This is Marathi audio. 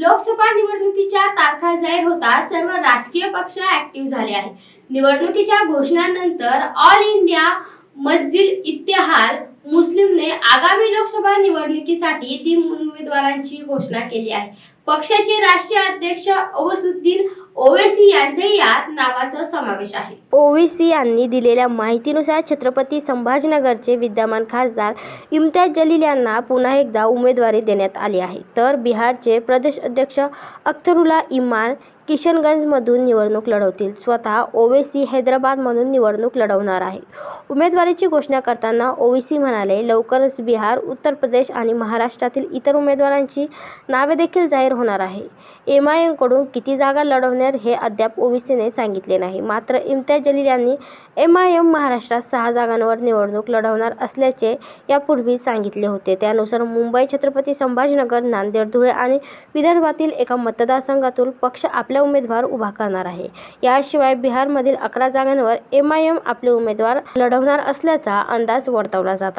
लोकसभा निवडणुकीच्या तारखा जाहीर होतात सर्व राजकीय पक्ष ऍक्टिव्ह झाले आहेत. निवडणुकीच्या घोषणानंतर ऑल इंडिया मस्जिद इत्तेहाल मुस्लिमने आगामी लोकसभा निवडणुकीसाठी तीन उमेदवारांची घोषणा केली आहे. पक्षाचे राष्ट्रीय अध्यक्ष ओवैसीद्दीन ओवेसी यांचे यात नावाचा समावेश आहे. ओवेसी यांनी दिलेल्या माहितीनुसार छत्रपती संभाजीनगरचे विद्यमान खासदार इम्तियाज जलील यांना पुन्हा एकदा उमेदवारी देण्यात आली आहे. तर बिहारचे प्रदेश अध्यक्ष अख्तरुल्ला इमान किशनगंजमधून निवडणूक लढवतील. स्वतः ओवेसी हैदराबादमधून निवडणूक लढवणार आहे. उमेदवारीची घोषणा करताना ओवेसी म्हणाले लवकरच बिहार उत्तर प्रदेश आणि महाराष्ट्रातील इतर उमेदवारांची नावे देखील जाहीर होणार आहे. एम आय एमकडून किती जागा लढवणार हे अद्याप ओबीसीने सांगितले नाही. मात्र इम्तियाज जलील यांनी एम आय एम महाराष्ट्रात सहा जागांवर निवडणूक लढवणार असल्याचे यापूर्वी सांगितले होते. त्यानुसार मुंबई छत्रपती संभाजीनगर नांदेड धुळे आणि विदर्भातील एका मतदारसंघातून पक्ष आपला उमेदवार उभा करणार आहे. याशिवाय बिहारमधील अकरा जागांवर एम आय एम आपले उमेदवार लढवणार असल्याचा अंदाज वर्तवला जात